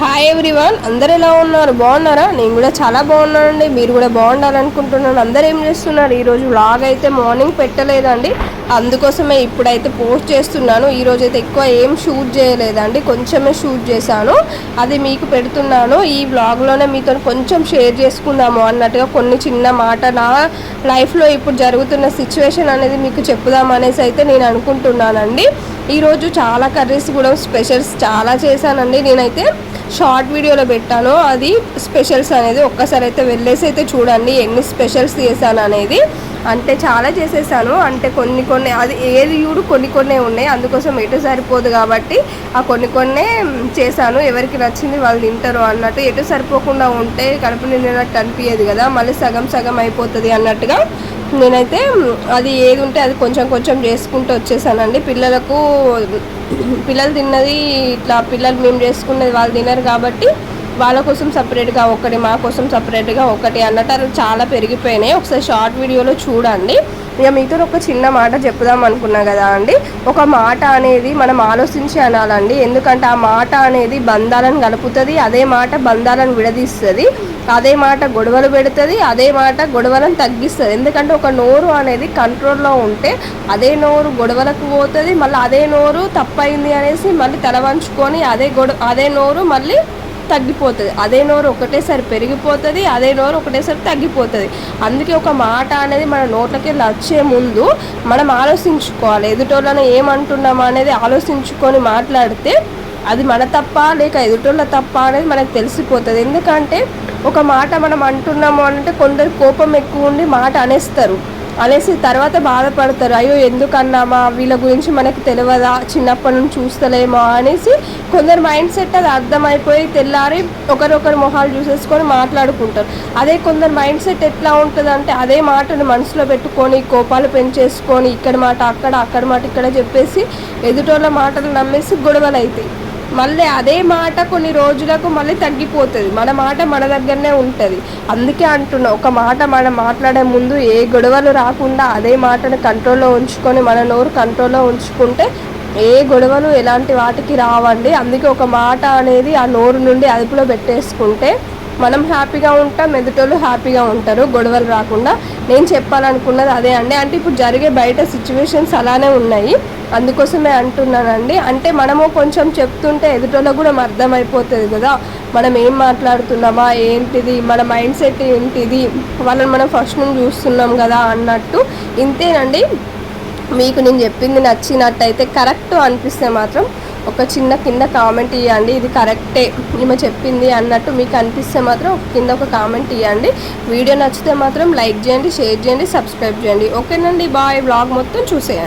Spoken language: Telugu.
హాయ్ ఎవ్రీవన్ అందరు ఎలా ఉన్నారు? బాగున్నారా? నేను కూడా చాలా బాగున్నానండి. మీరు కూడా బాగుండాలనుకుంటున్నాను. అందరు ఏం చేస్తున్నారు? ఈరోజు వ్లాగ్ అయితే మార్నింగ్ పెట్టలేదండి. అందుకోసమే ఇప్పుడైతే పోస్ట్ చేస్తున్నాను. ఈరోజు అయితే ఎక్కువ ఏం షూట్ చేయలేదండి. కొంచెమే షూట్ చేశాను. అది మీకు పెడుతున్నాను. ఈ వ్లాగ్లోనే మీతో కొంచెం షేర్ చేసుకుందాము అన్నట్టుగా కొన్ని చిన్న మాట. నా లైఫ్లో ఇప్పుడు జరుగుతున్న సిచ్యువేషన్ అనేది మీకు చెప్పుదాం అనేసి అయితే నేను అనుకుంటున్నానండి. ఈరోజు చాలా కర్రీస్ కూడా స్పెషల్స్ చాలా చేశానండి. నేనైతే షార్ట్ వీడియోలో పెట్టాను. అది స్పెషల్స్ అనేది ఒక్కసారి అయితే వెళ్ళేసి అయితే చూడండి. ఎన్ని స్పెషల్స్ చేశాను అనేది. అంటే చాలా చేసేసాను. అంటే కొన్ని కొన్ని అది ఏది చూడు కొన్ని కొన్ని ఉన్నాయి. అందుకోసం ఎటు సరిపోదు కాబట్టి ఆ కొన్ని కొన్ని చేశాను. ఎవరికి నచ్చింది వాళ్ళు తింటారు అన్నట్టు. ఎటు సరిపోకుండా ఉంటే కడుపు నిండినట్టు అనిపించదు కదా. మళ్ళీ సగం సగం అయిపోతుంది అన్నట్టుగా నేనైతే అది ఏది ఉంటే అది కొంచెం కొంచెం చేసుకుంటూ వచ్చేసానండి. పిల్లలకు పిల్లలు తిన్నది ఇట్లా పిల్లలు మేము చేసుకున్నది వాళ్ళు తినరు కాబట్టి వాళ్ళ కోసం సపరేట్గా ఒకటి మా కోసం సపరేట్గా ఒకటి అన్నట్టు చాలా పెరిగిపోయినాయి. ఒకసారి షార్ట్ వీడియోలో చూడండి. ఇక మీతో ఒక చిన్న మాట చెప్పుదాం అనుకున్నా కదా అండి. ఒక మాట అనేది మనం ఆలోచించి అనాలండి. ఎందుకంటే ఆ మాట అనేది బంధాలను కలుపుతుంది అదే మాట బంధాలను విడదీస్తుంది అదే మాట గొడవలు పెడుతుంది అదే మాట గొడవలను తగ్గిస్తుంది. ఎందుకంటే ఒక నోరు అనేది కంట్రోల్లో ఉంటే అదే నోరు గొడవలకు పోతుంది మళ్ళీ అదే నోరు తప్పైంది అనేసి మళ్ళీ తలవంచుకొని అదే గొడవ అదే నోరు మళ్ళీ తగ్గిపోతుంది. అదే నోరు ఒకటేసారి పెరిగిపోతుంది అదే నోరు ఒకటేసారి తగ్గిపోతుంది. అందుకే ఒక మాట అనేది మన నోట్లకి వచ్చే ముందు మనం ఆలోచించుకోవాలి. ఎదుటోళ్ళని ఏమంటున్నామా అనేది ఆలోచించుకొని మాట్లాడితే అది మన తప్ప లేక ఎదుటోళ్ళ తప్ప అనేది మనకు తెలిసిపోతుంది. ఎందుకంటే ఒక మాట మనం అంటున్నాము అంటే కొందరు కోపం ఎక్కువ ఉండి మాట అనేస్తారు. అనేసి తర్వాత బాధపడతారు. అయ్యో ఎందుకన్నామా? వీళ్ళ గురించి మనకి తెలియదా చిన్నప్పటి నుంచి చూస్తలేమో? అనేసి కొందరు మైండ్ సెట్ అది అర్థమైపోయి తెల్లారి ఒకరొకరు మొహాలు చూసేసుకొని మాట్లాడుకుంటారు. అదే కొందరు మైండ్ సెట్ ఎట్లా ఉంటుందంటే అదే మాటను మనసులో పెట్టుకొని కోపాలు పెంచేసుకొని ఇక్కడ మాట అక్కడ అక్కడ మాట ఇక్కడ చెప్పేసి ఎదుటోళ్ళ మాటలు నమ్మేసి గొడవలు అవుతాయి మళ్ళీ అదే మాట కొన్ని రోజులకు మళ్ళీ తగ్గిపోతుంది. మన మాట మన దగ్గరనే ఉంటుంది. అందుకే అంటున్నా ఒక మాట మనం మాట్లాడే ముందు ఏ గొడవలు రాకుండా అదే మాటను కంట్రోల్లో ఉంచుకొని మన నోరు కంట్రోల్లో ఉంచుకుంటే ఏ గొడవలు ఎలాంటి వాటికి రావండి. అందుకే ఒక మాట అనేది ఆ నోరు నుండి అదుపులో పెట్టేసుకుంటే మనం హ్యాపీగా ఉంటాం ఎదుటోళ్ళు హ్యాపీగా ఉంటారు గొడవలు రాకుండా. నేను చెప్పాలనుకున్నది అదే అండి. అంటే ఇప్పుడు జరిగే బయట సిచ్యువేషన్స్ అలానే ఉన్నాయి. అందుకోసమే అంటున్నానండి. అంటే మనము కొంచెం చెప్తుంటే ఎదుటోళ్ళకు కూడా అర్థమైపోతుంది కదా. మనం ఏం మాట్లాడుతున్నామా ఏంటిది మన మైండ్ సెట్ ఏంటిది వాళ్ళని మనం ఫస్ట్ నుంచి చూస్తున్నాం కదా అన్నట్టు. ఇంతేనండి. మీకు నేను చెప్పింది నచ్చినట్టయితే కరెక్ట్ అనిపిస్తే మాత్రం ఒక చిన్న కింద కామెంట్ ఇవ్వండి ఇది కరెక్టే. ఈమె చెప్పింది అన్నట్టు మీకు అనిపిస్తే మాత్రం కింద ఒక కామెంట్ ఇవ్వండి వీడియో నచ్చితే మాత్రం లైక్ చేయండి షేర్ చేయండి సబ్స్క్రైబ్ చేయండి. ఓకేనండి. బాయ్. బ్లాగ్ మొత్తం చూసేయండి.